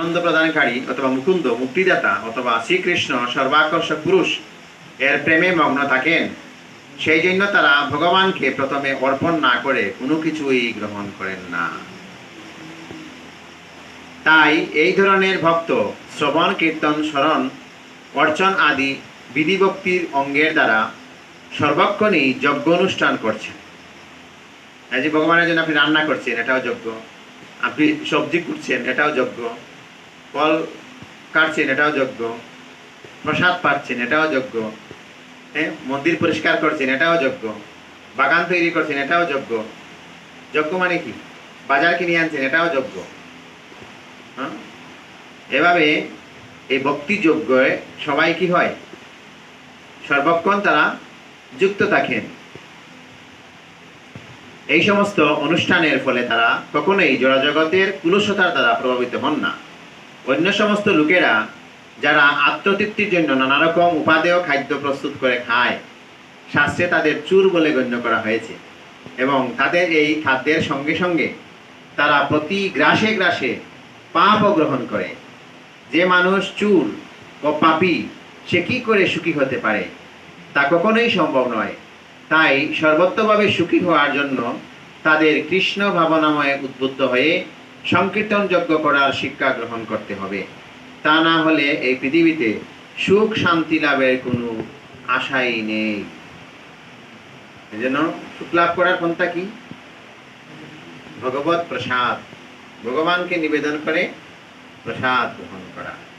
আনন্দ প্রদানকারী অথবা মুকুন্দ, মুক্তিদাতা অথবা শ্রীকৃষ্ণ সর্বাকর্ষক পুরুষ, এর প্রেমে মগ্ন থাকেন। সেই জন্য তারা ভগবানকে প্রথমে অর্পণ না করে কোনো কিছুই গ্রহণ করেন না। তাই এই ধরনের ভক্ত শ্রবণ, কীর্তন, স্মরণ, অর্চন আদি বিধিভক্তির অঙ্গের দ্বারা সর্বক্ষণই যজ্ঞ অনুষ্ঠান করছেন। এই যে ভগবানের জন্য আপনি রান্না করছেন, এটাও যজ্ঞ। আপনি সবজি কুটছেন, এটাও যজ্ঞ। ফল কাটছেন, এটাও যোগ্য। প্রসাদ পাচ্ছেন, এটাও যোগ্য। হ্যাঁ মন্দির পরিষ্কার করছেন, এটাও যোগ্য। বাগান তৈরি করছেন, এটাও যোগ্য। যোগ্য মানে কি? বাজার কিনে আনছেন, এটাও যোগ্য। হ্যাঁ? এভাবে এই ভক্তি যজ্ঞে সবাই কি হয়? সর্বক্ষণ তারা যুক্ত থাকেন। এই সমস্ত অনুষ্ঠানের ফলে তারা কখনোই জড়জগতের কুলসতার দ্বারা প্রভাবিত হন না। অন্য সমস্ত লোকেরা যারা আত্মতৃপ্তির জন্য নানা রকম উপাদেয় খাদ্য প্রস্তুত করে খায়, শাস্ত্রে তাদের চুর বলে গণ্য করা হয়েছে এবং তাদের এই খাদ্যের সঙ্গে সঙ্গে তারা প্রতি গ্রাসে গ্রাসে পাপও গ্রহণ করে। যে মানুষ চুর ও পাপি, সে কি করে সুখী হতে পারে? তা কখনোই সম্ভব নয়। তাই সর্বত্রভাবে সুখী হওয়ার জন্য তাদের কৃষ্ণ ভাবনাময়ে উদ্বুদ্ধ হয়ে সংকীর্তন যজ্ঞ করার শিক্ষা গ্রহণ করতে হবে। তা না হলে এই পৃথিবীতে সুখ শান্তি লাভের কোনো আশাই নেই। এজন্য সুখ লাভ করার পন্থা কি? ভগবত প্রসাদ। ভগবানকে নিবেদন করে প্রসাদ গ্রহণ করা।